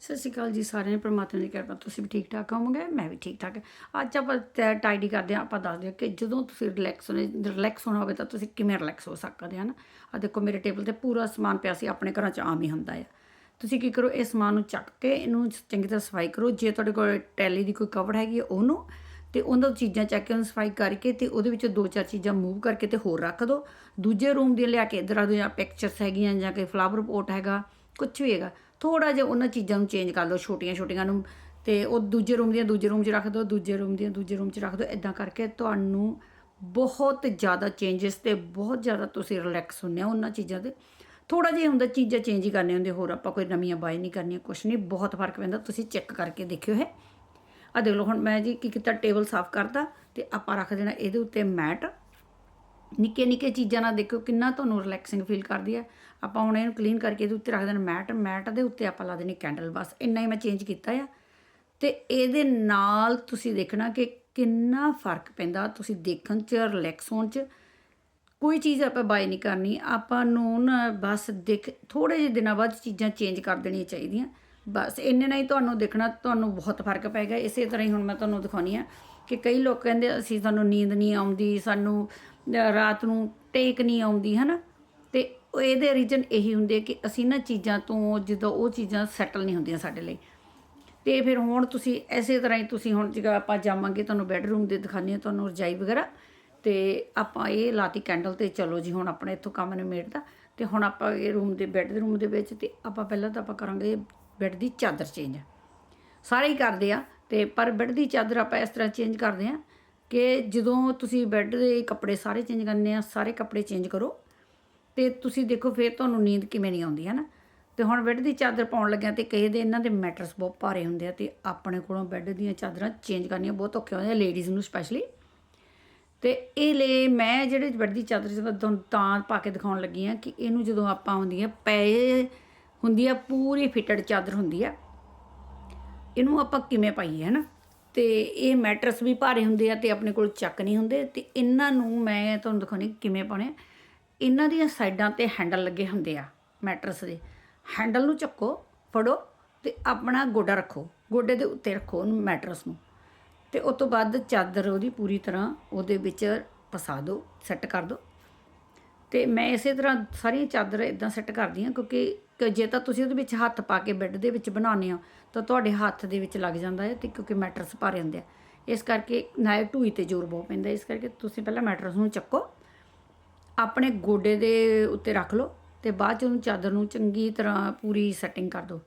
ਸਤਿ ਸ਼੍ਰੀ ਅਕਾਲ ਜੀ ਸਾਰਿਆਂ ਨੂੰ ਪ੍ਰਮਾਤਮਾ ਦੀ ਕਿਰਪਾ ਤੁਸੀਂ ਵੀ ਠੀਕ ਠਾਕ ਹੋਵੋਗੇ, ਮੈਂ ਵੀ ਠੀਕ ਠਾਕ। ਅੱਜ ਆਪਾਂ ਟਾਈਡੀ ਕਰਦੇ ਹਾਂ, ਆਪਾਂ ਦੱਸਦੇ ਹਾਂ ਕਿ ਜਦੋਂ ਤੁਸੀਂ ਰਿਲੈਕਸ ਹੋਣੇ ਰਿਲੈਕਸ ਹੋਣਾ ਹੋਵੇ ਤਾਂ ਤੁਸੀਂ ਕਿਵੇਂ ਰਿਲੈਕਸ ਹੋ ਸਕਦੇ ਹਨ? ਆ ਦੇਖੋ ਮੇਰੇ ਟੇਬਲ ਤੇ ਪੂਰਾ ਸਮਾਨ ਪਿਆ ਸੀ, ਆਪਣੇ ਘਰਾਂ 'ਚ ਆਮ ਹੀ ਹੁੰਦਾ ਆ। ਤੁਸੀਂ ਕੀ ਕਰੋ, ਇਹ ਸਮਾਨ ਨੂੰ ਚੱਕ ਕੇ ਇਹਨੂੰ ਚੰਗੀ ਤਰ੍ਹਾਂ ਸਫ਼ਾਈ ਕਰੋ, ਜੇ ਤੁਹਾਡੇ ਕੋਲ ਟੈਲੀ ਦੀ ਕੋਈ ਕਵਰ ਹੈਗੀ ਹੈ ਉਹਨੂੰ, ਤੇ ਉਹਨਾਂ ਚੀਜ਼ਾਂ ਚੱਕ ਕੇ ਉਹਨੂੰ ਸਫ਼ਾਈ ਕਰਕੇ ਤੇ ਉਹਦੇ ਵਿੱਚੋਂ ਦੋ ਚਾਰ ਚੀਜ਼ਾਂ ਮੂਵ ਕਰਕੇ ਤੇ ਹੋਰ ਰੱਖ ਦਿਓ ਦੂਜੇ ਰੂਮ ਦੇ ਲਿਆ ਕੇ ਇਧਰ ਆ ਦਿਓ ਜਾਂ ਪਿਕਚਰਸ ਹੈਗੀਆਂ ਜਾਂ ਕੋਈ ਫਲਾਵਰ ਪੋਟ ਹੈਗਾ ਕੁਝ ਵੀ ਹੈਗਾ ਥੋੜਾ ਜਿਹਾ ਉਹਨਾਂ ਚੀਜ਼ਾਂ ਨੂੰ ਚੇਂਜ ਕਰ ਦਿਓ ਛੋਟੀਆਂ ਛੋਟੀਆਂ ਨੂੰ ਤੇ ਉਹ ਦੂਜੇ ਰੂਮ ਦੀਆਂ ਦੂਜੇ ਰੂਮ 'ਚ ਰੱਖ ਦਿਓ ਦੂਜੇ ਰੂਮ ਦੀਆਂ ਦੂਜੇ ਰੂਮ 'ਚ ਰੱਖ ਦਿਓ ਇਦਾਂ ਕਰਕੇ ਤੁਹਾਨੂੰ ਬਹੁਤ ਜ਼ਿਆਦਾ ਚੇਂਜਸ ਤੇ ਬਹੁਤ ਜ਼ਿਆਦਾ ਤੁਸੀਂ ਰਿਲੈਕਸ ਹੁੰਨੇ ਹੋ ਉਹਨਾਂ ਚੀਜ਼ਾਂ ਦੇ ਥੋੜਾ ਜਿਹਾ ਹੁੰਦਾ ਚੀਜ਼ਾਂ ਚੇਂਜ ਹੀ ਕਰਨੇ ਹੁੰਦੇ ਹੋਰ ਆਪਾਂ ਕੋਈ ਨਵੀਆਂ ਬਾਈ ਨਹੀਂ ਕਰਨੀਆਂ, ਕੁਛ ਨਹੀਂ, ਬਹੁਤ ਫ਼ਰਕ ਪੈਂਦਾ, ਤੁਸੀਂ ਚੈੱਕ ਕਰਕੇ ਦੇਖਿਓ ਇਹ। ਆ ਦੇਖ ਲਓ, ਹੁਣ ਮੈਂ ਜੀ ਕੀ ਕੀਤਾ ਟੇਬਲ ਸਾਫ਼ ਕਰਤਾ ਤੇ ਆਪਾਂ ਰੱਖ ਦੇਣਾ ਇਹਦੇ ਉੱਤੇ ਮੈਟ ਨਿੱਕੇ ਨਿੱਕੇ ਚੀਜ਼ਾਂ ਨਾਲ ਦੇਖੋ ਕਿੰਨਾ ਤੁਹਾਨੂੰ ਰਿਲੈਕਸਿੰਗ ਫੀਲ ਕਰਦੀ ਹੈ ਆਪਾਂ ਹੁਣ ਇਹਨੂੰ ਕਲੀਨ ਕਰਕੇ ਇਹਦੇ ਉੱਤੇ ਰੱਖ ਦੇਣਾ ਮੈਟ ਮੈਟ ਦੇ ਉੱਤੇ ਆਪਾਂ ਲਾ ਦੇਣੀ ਕੈਂਡਲ ਬਸ ਇੰਨਾ ਹੀ ਮੈਂ ਚੇਂਜ ਕੀਤਾ ਆ। ਤੇ ਇਹਦੇ ਨਾਲ ਤੁਸੀਂ ਦੇਖਣਾ ਕਿ ਕਿੰਨਾ ਫ਼ਰਕ ਪੈਂਦਾ ਤੁਸੀਂ ਦੇਖਣ 'ਚ ਰਿਲੈਕਸ ਹੋਣ 'ਚ। ਕੋਈ ਚੀਜ਼ ਆਪਾਂ ਬਾਈ ਨਹੀਂ ਕਰਨੀ, ਆਪਾਂ ਨੂੰ ਨਾ ਬਸ ਦੇਖ ਥੋੜੇ ਜਿਹੇ ਦਿਨਾਂ ਬਾਅਦ ਚੀਜ਼ਾਂ ਚੇਂਜ ਕਰ ਦੇਣੀਆਂ ਚਾਹੀਦੀਆਂ। ਬਸ ਇੰਨੇ ਨਾਲ ਹੀ ਤੁਹਾਨੂੰ ਦੇਖਣਾ, ਤੁਹਾਨੂੰ ਬਹੁਤ ਫ਼ਰਕ ਪਏਗਾ ਇਸੇ ਤਰ੍ਹਾਂ ਹੀ ਹੁਣ ਮੈਂ ਤੁਹਾਨੂੰ ਦਿਖਾਉਣੀ ਆ ਕਿ ਕਈ ਲੋਕ ਕਹਿੰਦੇ ਅਸੀਂ ਸਾਨੂੰ ਨੀਂਦ ਨਹੀਂ ਆਉਂਦੀ, ਸਾਨੂੰ ਰਾਤ ਨੂੰ ਟੇਕ ਨਹੀਂ ਆਉਂਦੀ, ਹਨਾ? ਤੇ ਉਹ ਇਹਦੇ ਰੀਜਨ ਇਹੀ ਹੁੰਦੇ ਕਿ ਅਸੀਂ ਨਾ ਚੀਜ਼ਾਂ ਤੋਂ ਜਦੋਂ ਉਹ ਚੀਜ਼ਾਂ ਸੈਟਲ ਨਹੀਂ ਹੁੰਦੀਆਂ ਸਾਡੇ ਲਈ। ਤੇ ਫਿਰ ਹੁਣ ਤੁਸੀਂ ਐਸੇ ਤਰ੍ਹਾਂ ਹੀ ਤੁਸੀਂ ਹੁਣ ਜਿਹੜਾ ਆਪਾਂ ਜਾਵਾਂਗੇ ਤੁਹਾਨੂੰ ਬੈੱਡਰੂਮ ਦੇ ਦਿਖਾਉਂਦੇ ਹਾਂ, ਤੁਹਾਨੂੰ ਰਜਾਈ ਵਗੈਰਾ। ਤੇ ਆਪਾਂ ਇਹ ਲਾਤੀ ਕੈਂਡਲ ਤੇ ਚਲੋ ਜੀ, ਹੁਣ ਆਪਣਾ ਇੱਥੋਂ ਕੰਮ ਨੇ ਨਿਮੇੜਦਾ ਤੇ ਹੁਣ ਆਪਾਂ ਇਹ ਰੂਮ ਦੇ ਬੈੱਡ ਦੇ ਰੂਮ ਦੇ ਵਿੱਚ ਤੇ ਆਪਾਂ ਪਹਿਲਾਂ ਤਾਂ ਆਪਾਂ ਕਰਾਂਗੇ ਬੈੱਡ ਦੀ ਚਾਦਰ ਚੇਂਜ ਸਾਰੇ ਹੀ ਕਰਦੇ ਆ, ਤੇ ਪਰ ਬੈੱਡ ਦੀ ਚਾਦਰ ਆਪਾਂ ਇਸ ਤਰ੍ਹਾਂ ਚੇਂਜ ਕਰਦੇ ਆ ਕਿ ਜਦੋਂ ਤੁਸੀਂ ਬੈੱਡ ਦੇ ਕੱਪੜੇ ਸਾਰੇ ਚੇਂਜ ਕਰਨੇ ਆ, ਸਾਰੇ ਕੱਪੜੇ ਚੇਂਜ ਕਰੋ, ਤੇ ਤੁਸੀਂ ਦੇਖੋ ਫਿਰ ਤੁਹਾਨੂੰ ਨੀਂਦ ਕਿਵੇਂ ਨਹੀਂ ਆਉਂਦੀ ਹੈ ਨਾ ਤੇ ਹੁਣ ਬੈੱਡ ਦੀ ਚਾਦਰ ਪਾਉਣ ਲੱਗਿਆ ਤੇ ਕਹੇ ਦੇ ਇਹਨਾਂ ਦੇ ਮੈਟਰਸ ਬਹੁਤ ਭਾਰੇ ਹੁੰਦੇ ਆ ਤੇ ਆਪਣੇ ਕੋਲੋਂ ਬੈੱਡ ਦੀਆਂ ਚਾਦਰਾਂ ਚੇਂਜ ਕਰਨੀਆਂ ਬਹੁਤ ਔਖੇ ਹੁੰਦੇ ਆ ਲੇਡੀਜ਼ ਨੂੰ ਸਪੈਸ਼ਲੀ ਤੇ ਇਹ ਲਈ ਮੈਂ ਜਿਹੜੇ ਬੈੱਡ ਦੀ ਚਾਦਰ ਜਦੋਂ ਤੁਹਾਨੂੰ ਤਾਂ ਪਾ ਕੇ ਦਿਖਾਉਣ ਲੱਗੀ ਆ ਕਿ ਇਹਨੂੰ ਜਦੋਂ ਆਪਾਂ ਹੁੰਦੀ ਆ ਪਏ, ਹੁੰਦੀ ਆ ਪੂਰੀ ਫਿਟਡ ਚਾਦਰ ਹੁੰਦੀ ਆ, ਇਹਨੂੰ ਆਪਾਂ ਕਿਵੇਂ ਪਾਈਏ ਹੈ ਨਾ ਤੇ ਇਹ ਮੈਟਰਸ ਵੀ ਭਾਰੇ ਹੁੰਦੇ ਆ ਤੇ ਆਪਣੇ ਕੋਲ ਚੱਕ ਨਹੀਂ ਹੁੰਦੇ ਤੇ ਇਹਨਾਂ ਨੂੰ ਮੈਂ ਤੁਹਾਨੂੰ ਦਿਖਾਉਣੀ ਕਿਵੇਂ ਪਾਉਣੇ ਇਹਨਾਂ ਦੀਆਂ ਸਾਈਡਾਂ ਤੇ ਹੈਂਡਲ ਲੱਗੇ ਹੁੰਦੇ ਆ ਮੈਟਰਸ ਦੇ। ਹੈਂਡਲ ਨੂੰ ਚੱਕੋ, ਫੜੋ ਤੇ ਆਪਣਾ ਗੋਡਾ ਰੱਖੋ, ਗੋਡੇ ਦੇ ਉੱਤੇ ਰੱਖੋ ਉਹਨੂੰ ਮੈਟਰਸ ਨੂੰ। ਤੇ ਉਸ ਤੋਂ ਬਾਅਦ ਚਾਦਰ ਉਹਦੀ ਪੂਰੀ ਤਰ੍ਹਾਂ ਉਹਦੇ ਵਿੱਚ ਫਸਾ ਦਿਓ, ਸੈੱਟ ਕਰ ਦਿਓ। ਤੇ ਮੈਂ ਇਸੇ ਤਰ੍ਹਾਂ ਸਾਰੀਆਂ ਚਾਦਰ ਇਦਾਂ ਸੈੱਟ ਕਰਦੀ ਹਾਂ, ਕਿਉਂਕਿ ਕਿ, ਜੇ ਤਾਂ ਤੁਸੀਂ ਉਹਦੇ ਵਿੱਚ ਹੱਥ ਪਾ ਕੇ ਬੈੱਡ ਦੇ ਵਿੱਚ ਬਣਾਉਂਦੇ ਹੋ, ਤਾਂ ਤੁਹਾਡੇ ਹੱਥ ਦੇ ਵਿੱਚ ਲੱਗ ਜਾਂਦਾ ਹੈ ਤੇ ਕਿਉਂਕਿ ਮੈਟਰਸ ਭਾਰੇ ਹੁੰਦੇ ਆ। ਇਸ ਕਰਕੇ ਨਾਲੇ ਢੂਈ ਤੇ ਜ਼ੋਰ ਬਹੁਤ ਪੈਂਦਾ, ਇਸ ਕਰਕੇ ਤੁਸੀਂ ਪਹਿਲਾਂ ਮੈਟਰਸ ਨੂੰ ਚੱਕੋ, ਆਪਣੇ ਗੋਡੇ ਦੇ ਉੱਤੇ ਰੱਖ ਲਓ ਤੇ ਬਾਅਦ ਚ ਉਹਨੂੰ ਚਾਦਰ ਨੂੰ ਚੰਗੀ ਤਰ੍ਹਾਂ ਪੂਰੀ ਸੈਟਿੰਗ ਕਰ ਦਿਓ।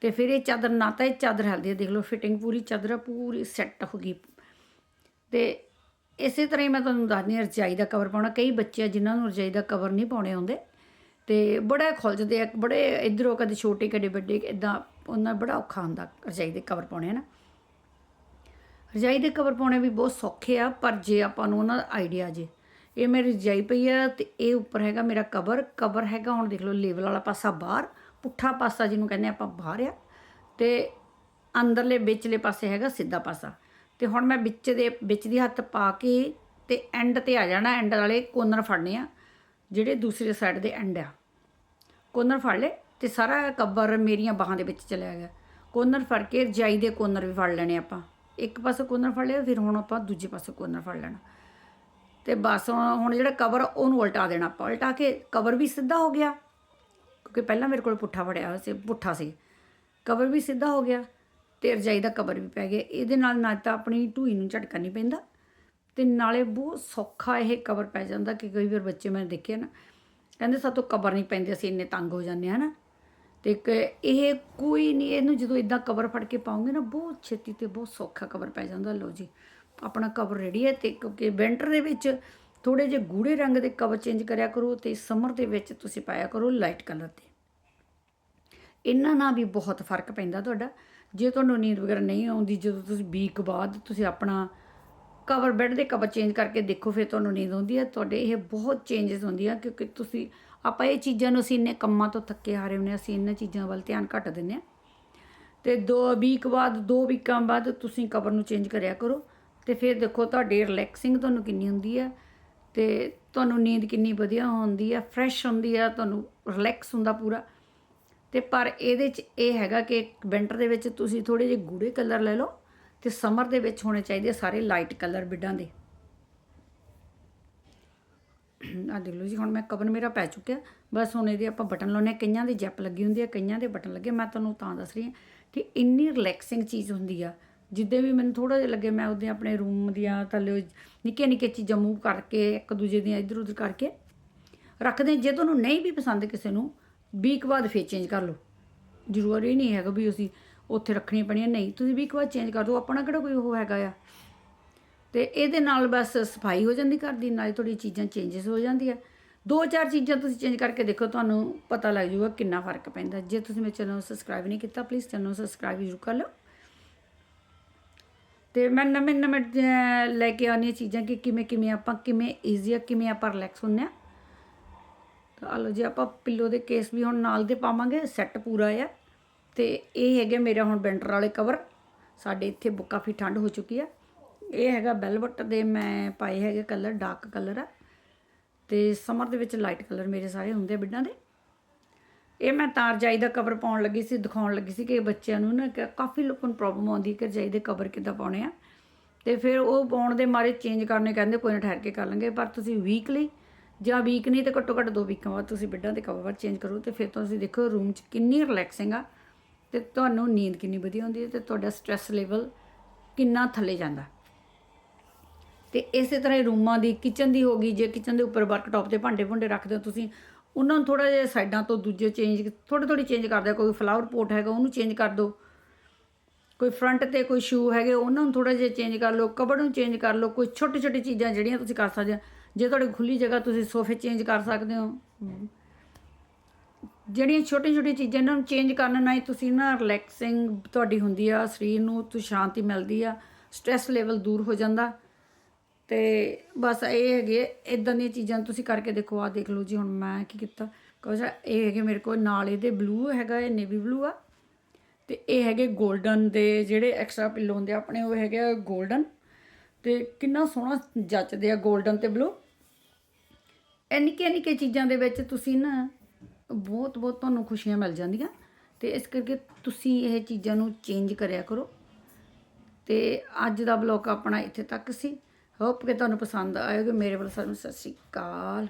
ਤੇ ਫਿਰ ਇਹ ਚਾਦਰ ਨਾ ਤਾਂ ਇਹ ਚਾਦਰ ਹਲਦੀ ਹੈ ਦੇਖ ਲਓ ਫਿਟਿੰਗ ਪੂਰੀ ਚਾਦਰ ਪੂਰੀ ਸੈੱਟ ਹੋ ਗਈ। ਤੇ ਇਸੇ ਤਰ੍ਹਾਂ ਹੀ ਮੈਂ ਤੁਹਾਨੂੰ ਦੱਸਦੀ ਹਾਂ, ਰਜਾਈ ਦਾ ਕਵਰ ਪਾਉਣਾ। ਕਈ ਬੱਚੇ ਆ ਜਿਨ੍ਹਾਂ ਨੂੰ ਰਜਾਈ ਦਾ ਕਵਰ ਨਹੀਂ ਪਾਉਣੇ ਆਉਂਦੇ। ਤੇ ਬੜਾ ਖੁਲਜਦੇ ਆ, ਬੜੇ ਇਧਰੋਂ ਕਦੇ ਛੋਟੇ, ਕਦੇ ਵੱਡੇ ਇਦਾਂ ਉਹਨਾਂ ਬੜਾ ਔਖਾ ਹੁੰਦਾ ਰਜਾਈ ਦੇ ਕਵਰ ਪਾਉਣੇ, ਹਨਾ। ਰਜਾਈ ਦੇ ਕਵਰ ਪਾਉਣੇ ਵੀ ਬਹੁਤ ਸੌਖੇ ਆ, ਪਰ ਜੇ ਆਪਾਂ ਨੂੰ ਉਹਨਾਂ ਦਾ ਆਈਡੀਆ ਜੇ, ਇਹ ਮੇਰੀ ਰਜਾਈ ਪਈ ਆ ਤੇ ਇਹ ਉੱਪਰ ਹੈਗਾ ਮੇਰਾ ਕਵਰ ਕਵਰ ਹੈਗਾ, ਹੁਣ ਦੇਖ ਲਓ ਲੇਵਲ ਵਾਲਾ ਪਾਸਾ ਬਾਹਰ, ਪੁੱਠਾ ਪਾਸਾ ਜਿਹਨੂੰ ਕਹਿੰਦੇ ਆਪਾਂ ਬਾਹਰ ਆ। ਤੇ ਅੰਦਰਲੇ, ਵਿਚਲੇ ਪਾਸੇ ਹੈਗਾ ਸਿੱਧਾ ਪਾਸਾ। ਤੇ ਹੁਣ ਮੈਂ ਵਿੱਚ ਦੇ ਵਿੱਚ ਦੀ ਹੱਥ ਪਾ ਕੇ ਤੇ ਐਂਡ ਤੇ ਆ ਜਾਣਾ ਐਂਡ ਵਾਲੇ ਕੋਨਰ ਫੜਨੇ ਆ ਜਿਹੜੇ ਦੂਸਰੇ ਸਾਈਡ ਦੇ ਐਂਡ ਆ। ਕੋਨਰ ਫੜ ਲਏ ਤੇ ਸਾਰਾ ਕਵਰ ਮੇਰੀਆਂ ਬਾਹਾਂ ਦੇ ਵਿੱਚ ਚਲਿਆ ਗਿਆ। ਕੋਨਰ ਫੜ ਕੇ ਰਜਾਈ ਦੇ ਕੋਨਰ ਵੀ ਫੜ ਲੈਣੇ ਆਪਾਂ। ਇੱਕ ਪਾਸੇ ਕੋਨਰ ਫੜ ਲਿਆ ਫਿਰ ਹੁਣ ਆਪਾਂ ਦੂਜੇ ਪਾਸੇ ਕੋਨਰ ਫੜ ਲੈਣਾ। ਤੇ ਬਸ ਹੁਣ ਹੁਣ ਜਿਹੜਾ ਕਵਰ ਆ, ਉਹਨੂੰ ਉਲਟਾ ਦੇਣਾ ਆਪਾਂ। ਉਲਟਾ ਕੇ ਕਵਰ ਵੀ ਸਿੱਧਾ ਹੋ ਗਿਆ ਕਿਉਂਕਿ ਪਹਿਲਾਂ ਮੇਰੇ ਕੋਲ ਪੁੱਠਾ ਫੜਿਆ ਹੋਇਆ ਸੀ ਪੁੱਠਾ ਸੀ। ਕਵਰ ਵੀ ਸਿੱਧਾ ਹੋ ਗਿਆ। ਤੇ ਰਜਾਈ ਦਾ ਕਵਰ ਵੀ ਪੈ ਗਿਆ। ਇਹਦੇ ਨਾਲ ਨਾ ਤਾਂ ਆਪਣੀ ਢੂਈ ਨੂੰ ਝਟਕਾ ਨਹੀਂ ਪੈਂਦਾ ਤੇ ਨਾਲੇ ਬਹੁਤ ਸੌਖਾ ਇਹ ਕਵਰ ਪੈ ਜਾਂਦਾ ਕਿ ਕਈ ਵਾਰ ਬੱਚੇ ਮੈਂ ਦੇਖੇ ਨਾ, ਕਹਿੰਦੇ ਸਾਤੋਂ ਕਵਰ ਨਹੀਂ ਪੈਂਦੇ, ਅਸੀਂ ਇੰਨੇ ਤੰਗ ਹੋ ਜਾਂਦੇ ਹਾਂ ਨਾ ਤੇ ਇੱਕ ਇਹ ਕੋਈ ਨਹੀਂ, ਇਹਨੂੰ ਜਦੋਂ ਇਦਾਂ ਕਵਰ ਫੜ ਕੇ ਪਾਉਂਗੇ ਨਾ, ਬਹੁਤ ਛੇਤੀ ਤੇ ਬਹੁਤ ਸੌਖਾ ਕਵਰ ਪੈ ਜਾਂਦਾ ਲੋ ਜੀ। ਆਪਣਾ ਕਵਰ ਰੈਡੀ ਹੈ ਤੇ ਕਿਉਂਕਿ ਵਿੰਟਰ ਦੇ ਵਿੱਚ ਥੋੜੇ ਜਿਹੇ ਗੂੜੇ ਰੰਗ ਦੇ ਕਵਰ ਚੇਂਜ ਕਰਿਆ ਕਰੋ ਤੇ ਸਮਰ ਦੇ ਵਿੱਚ ਤੁਸੀਂ ਪਾਇਆ ਕਰੋ ਲਾਈਟ ਕਲਰ ਦੇ ਇਹਨਾਂ ਨਾਲ ਵੀ ਬਹੁਤ ਫ਼ਰਕ ਪੈਂਦਾ ਤੁਹਾਡਾ। ਜੇ ਤੁਹਾਨੂੰ ਨੀਂਦ ਵਗੈਰਾ ਨਹੀਂ ਆਉਂਦੀ ਜਦੋਂ ਤੁਸੀਂ ਵੀਕ ਬਾਅਦ ਤੁਸੀਂ ਆਪਣਾ ਕਵਰ ਬੈੱਡ ਦੇ ਕਵਰ ਚੇਂਜ ਕਰਕੇ ਦੇਖੋ ਫਿਰ ਤੁਹਾਨੂੰ ਨੀਂਦ ਆਉਂਦੀ ਹੈ। ਤੁਹਾਡੇ ਇਹ ਬਹੁਤ ਚੇਂਜਸ ਹੁੰਦੀਆਂ ਕਿਉਂਕਿ ਤੁਸੀਂ ਆਪਾਂ ਇਹ ਚੀਜ਼ਾਂ ਨੂੰ ਅਸੀਂ ਇੰਨੇ ਕੰਮਾਂ ਤੋਂ ਥੱਕੇ ਹਾਰੇ ਹੁੰਦੇ ਹਾਂ, ਅਸੀਂ ਇਹਨਾਂ ਚੀਜ਼ਾਂ ਵੱਲ ਧਿਆਨ ਘੱਟ ਦਿੰਦੇ ਆ। ਤੇ ਦੋ ਵੀਕ ਬਾਅਦ ਦੋ ਵੀਕਾਂ ਬਾਅਦ ਤੁਸੀਂ ਕਵਰ ਨੂੰ ਚੇਂਜ ਕਰਿਆ ਕਰੋ। ਤੇ ਫਿਰ ਦੇਖੋ ਤੁਹਾਡੀ ਰਿਲੈਕਸਿੰਗ ਤੁਹਾਨੂੰ ਕਿੰਨੀ ਹੁੰਦੀ ਹੈ ਤੇ ਤੁਹਾਨੂੰ ਨੀਂਦ ਕਿੰਨੀ ਵਧੀਆ ਹੁੰਦੀ ਹੈ ਫਰੈਸ਼ ਹੁੰਦੀ ਹੈ ਤੁਹਾਨੂੰ ਰਿਲੈਕਸ ਹੁੰਦਾ ਪੂਰਾ। ਤੇ ਪਰ ਇਹਦੇ 'ਚ ਇਹ ਹੈਗਾ ਕਿ ਵਿੰਟਰ ਦੇ ਵਿੱਚ ਤੁਸੀਂ ਥੋੜੇ ਜਿਹੇ ਗੂੜੇ ਕਲਰ ਲੈ ਲਓ ਤੇ ਸਮਰ ਦੇ ਵਿੱਚ ਹੋਣੇ ਚਾਹੀਦੇ ਸਾਰੇ ਲਾਈਟ ਕਲਰ ਬਿੱਡਾਂ ਦੇ। ਆ ਦੇਖ ਲਓ ਜੀ, ਹੁਣ ਮੈਂ ਕਵਰ ਮੇਰਾ ਪੈ ਚੁੱਕਿਆ। ਬਸ ਹੁਣ ਇਹਦੇ ਆਪਾਂ ਬਟਨ ਲਾਉਣੇ ਆ। ਕਈਆਂ ਦੀ ਜੈਪ ਲੱਗੀ ਹੁੰਦੀ ਹੈ ਕਈਆਂ ਦੇ ਬਟਨ ਲੱਗੇ। ਮੈਂ ਤੁਹਾਨੂੰ ਤਾਂ ਦੱਸ ਰਹੀ ਹਾਂ ਕਿ ਇੰਨੀ ਰਿਲੈਕਸਿੰਗ ਚੀਜ਼ ਹੁੰਦੀ ਆ। ਜਿੱਦੇ ਵੀ ਮੈਨੂੰ ਥੋੜਾ ਜਿਹਾ ਲੱਗੇ, ਮੈਂ ਉਹਦੇ ਆਪਣੇ ਰੂਮ ਦੀਆਂ ਥੱਲੇ ਨਿੱਕੇ ਨਿੱਕੇ ਚੀਜ਼ਾਂ ਮੂਵ ਕਰਕੇ, ਇੱਕ ਦੂਜੇ ਦੀਆਂ ਇੱਧਰ ਉੱਧਰ ਕਰਕੇ ਰੱਖਦੇ ਜੇ ਤੁਹਾਨੂੰ ਨਹੀਂ ਵੀ ਪਸੰਦ ਕਿਸੇ ਨੂੰ ਵੀਕ ਬਾਅਦ ਫੇਰ ਚੇਂਜ ਕਰ ਲਓ। ਜ਼ਰੂਰੀ ਨਹੀਂ ਹੈਗਾ ਵੀ ਅਸੀਂ ਉੱਥੇ ਰੱਖਣੀ ਪੈਣੀਆਂ ਨਹੀਂ, ਤੁਸੀਂ ਵੀਕ ਬਾਅਦ ਚੇਂਜ ਕਰ ਦਿਓ, ਆਪਣਾ ਕਿਹੜਾ ਕੋਈ ਉਹ ਹੈਗਾ ਆ। ਤੇ ਇਹਦੇ ਨਾਲ ਬਸ ਸਫ਼ਾਈ ਹੋ ਜਾਂਦੀ ਘਰ ਦੀ, ਨਾਲੇ ਥੋੜੀ ਚੀਜ਼ਾਂ ਚੇਂਜਸ ਹੋ ਜਾਂਦੀਆਂ। ਦੋ ਚਾਰ ਚੀਜ਼ਾਂ ਤੁਸੀਂ ਚੇਂਜ ਕਰਕੇ ਦੇਖੋ, ਤੁਹਾਨੂੰ ਪਤਾ ਲੱਗ ਜਾਊਗਾ ਕਿੰਨਾ ਫ਼ਰਕ ਪੈਂਦਾ। ਜੇ ਤੁਸੀਂ ਮੇਰੇ ਚੈਨਲ ਨੂੰ ਸਬਸਕ੍ਰਾਈਬ ਨਹੀਂ ਕੀਤਾ ਪਲੀਜ਼ ਚੈਨਲ ਨੂੰ ਸਬਸਕ੍ਰਾਈਬ ਜ਼ਰੂਰ ਕਰ ਲਓ। ਤੇ ਮੈਂ ਨਵੇਂ ਨਵੇਂ ਲੈ ਕੇ ਆਉਂਦੀ ਚੀਜ਼ਾਂ ਕਿ ਕਿਵੇਂ ਕਿਵੇਂ ਆਪਾਂ, ਕਿਵੇਂ ਈਜ਼ੀ ਆ, ਕਿਵੇਂ ਆਪਾਂ ਰਿਲੈਕਸ ਹੁੰਨੇ ਆ ਤਾਂ ਆਹ ਲਓ ਜੀ ਆਪਾਂ ਪਿੱਲੋ ਦੇ ਕੇਸ ਵੀ ਹੁਣ ਨਾਲ ਦੇ ਪਾਵਾਂਗੇ ਸੈੱਟ ਪੂਰਾ ਆ। ਤੇ ਇਹ ਹੈਗੇ ਮੇਰਾ ਹੁਣ ਵਿੰਟਰ ਵਾਲੇ ਕਵਰ ਸਾਡੇ ਇੱਥੇ ਬ- ਕਾਫੀ ਠੰਡ ਹੋ ਚੁੱਕੀ ਆ। ਇਹ ਹੈਗਾ ਬੈਲਵਟ ਦੇ ਮੈਂ ਪਾਏ ਹੈਗੇ ਕਲਰ ਡਾਰਕ ਕਲਰ ਆ। ਤੇ ਸਮਰ ਦੇ ਵਿੱਚ ਲਾਈਟ ਕਲਰ ਮੇਰੇ ਸਾਰੇ ਹੁੰਦੇ ਆ ਬਿੱਡਾਂ ਦੇ। ਇਹ ਮੈਂ ਤਾਰ ਜਾਈ ਦਾ ਕਵਰ ਪਾਉਣ ਲੱਗੀ ਸੀ, ਦਿਖਾਉਣ ਲੱਗੀ ਸੀ ਕਿ ਬੱਚਿਆਂ ਨੂੰ ਨਾ ਕ- ਕਾਫੀ ਲੋਕਾਂ ਨੂੰ ਪ੍ਰੋਬਲਮ ਆਉਂਦੀ ਕਿ ਰਜਾਈ ਦੇ ਕਵਰ ਕਿੱਦਾਂ ਪਾਉਣੇ ਆ। ਤੇ ਫਿਰ ਉਹ ਪਾਉਣ ਦੇ ਮਾਰੇ ਚੇਂਜ ਕਰਨੇ, ਕਹਿੰਦੇ ਕੋਈ ਨਾ ਠਹਿਰ ਕੇ ਕਰ ਲਾਂਗੇ, ਪਰ ਤੁਸੀਂ ਵੀਕਲੀ ਜਾਂ ਵੀਕ ਨਹੀਂ ਤੇ ਘੱਟੋ ਘੱਟ ਦੋ ਵੀਕਾਂ ਬਾਅਦ ਤੁਸੀਂ ਬੈੱਡਾਂ ਦੇ ਕਵਰ ਚੇਂਜ ਕਰੋ ਤੇ ਫਿਰ ਤੁਸੀਂ ਦੇਖੋ ਰੂਮ 'ਚ ਕਿੰਨੀ ਰਿਲੈਕਸਿੰਗ ਆ ਤੇ ਤੁਹਾਨੂੰ ਨੀਂਦ ਕਿੰਨੀ ਵਧੀਆ ਹੁੰਦੀ ਹੈ ਤੇ ਤੁਹਾਡਾ ਸਟ੍ਰੈਸ ਲੈਵਲ ਕਿੰਨਾ ਥੱਲੇ ਜਾਂਦਾ। ਤੇ ਇਸੇ ਤਰ੍ਹਾਂ ਹੀ ਰੂਮਾਂ ਦੀ ਕਿਚਨ ਦੀ ਹੋ ਗਈ, ਜੇ ਕਿਚਨ ਦੇ ਉੱਪਰ ਵਰਕਟਾਪ ਤੇ ਭਾਂਡੇ ਭੁੰਡੇ ਰੱਖਦੇ ਹੋ ਤੁਸੀਂ, ਉਹਨਾਂ ਨੂੰ ਥੋੜਾ ਜਿਹਾ ਸਾਈਡਾਂ ਤੋਂ ਦੂਜੇ ਚੇਂਜ ਥੋੜੀ ਥੋੜੀ ਚੇਂਜ ਕਰ ਦਿਓ ਕੋਈ ਫਲਾਵਰ ਪੋਟ ਹੈਗਾ ਉਹਨੂੰ ਚੇਂਜ ਕਰ ਦਿਓ। ਕੋਈ ਫਰੰਟ ਤੇ ਕੋਈ ਸ਼ੂ ਹੈਗੇ, ਉਹਨਾਂ ਨੂੰ ਥੋੜਾ ਜਿਹਾ ਚੇਂਜ ਕਰ ਲਓ ਕਬੜ ਨੂੰ ਚੇਂਜ ਕਰ ਲਓ, ਕੋਈ ਛੋਟੀ ਛੋਟੀ ਚੀਜ਼ਾਂ ਜਿਹੜੀਆਂ ਤੁਸੀਂ ਕਰ ਸਕਦੇ ਹੋ। ਜੇ ਤੁਹਾਡੇ ਖੁੱਲੀ ਜਗ੍ਹਾ ਤੁਸੀਂ ਸੋਫੇ ਚੇਂਜ ਕਰ ਸਕਦੇ ਹੋ। ਜਿਹੜੀਆਂ ਛੋਟੀਆਂ ਛੋਟੀਆਂ ਚੀਜ਼ਾਂ ਇਹਨਾਂ ਨੂੰ ਚੇਂਜ ਕਰਨ ਨਾਲ ਤੁਸੀਂ ਨਾ ਰਿਲੈਕਸਿੰਗ ਤੁਹਾਡੀ ਹੁੰਦੀ ਆ, ਸਰੀਰ ਨੂੰ ਤੁ ਸ਼ਾਂਤੀ ਮਿਲਦੀ ਆ ਸਟ्रेस ਲੈਵਲ ਦੂਰ ਹੋ ਜਾਂਦਾ। ਤੇ ਬਸ ਇਹ ਹੈਗੇ ਇਦਾਂ ਦੀਆਂ ਚੀਜ਼ਾਂ ਤੁਸੀਂ ਕਰਕੇ ਦੇਖੋ ਆ ਦੇਖ ਲਓ ਜੀ, ਹੁਣ ਮੈਂ ਕੀ ਕੀਤਾ ਕੋਜਾ ਇਹ ਹੈਗੇ ਮੇਰੇ ਕੋਲ ਨਾਲ ਇਹਦੇ ਬਲੂ ਹੈਗਾ, ਇਹ ਨੇਵੀ ਬਲੂ ਆ। ਤੇ ਇਹ ਹੈਗੇ 골ਡਨ ਦੇ ਜਿਹੜੇ ਐਕਸਟਰਾ ਪਿੱਲੋ ਹੁੰਦੇ ਆਪਣੇ ਉਹ ਹੈਗੇ 골ਡਨ ਤੇ ਕਿੰਨਾ ਸੋਹਣਾ ਜੱਚਦੇ ਆ 골ਡਨ ਤੇ ਬਲੂ ਇਹ ਨਿੱਕੀਆਂ ਨਿੱਕੀਆਂ ਚੀਜ਼ਾਂ ਦੇ ਵਿੱਚ ਤੁਸੀਂ ਨਾ ਬਹੁਤ ਬਹੁਤ ਤੁਹਾਨੂੰ ਖੁਸ਼ੀਆਂ ਮਿਲ ਜਾਂਦੀਆਂ ਤੇ ਇਸ ਕਰਕੇ ਤੁਸੀਂ ਇਹ ਚੀਜ਼ਾਂ ਨੂੰ ਚੇਂਜ ਕਰਿਆ ਕਰੋ। ਤੇ ਅੱਜ ਦਾ ਬਲੌਗ ਆਪਣਾ ਇੱਥੇ ਤੱਕ ਸੀ। ਹੋਪ ਕਿ ਤੁਹਾਨੂੰ ਪਸੰਦ ਆਏਗਾ ਮੇਰੇ ਵੱਲੋਂ ਸਾਨੂੰ ਸਤਿ ਸ਼੍ਰੀ ਅਕਾਲ।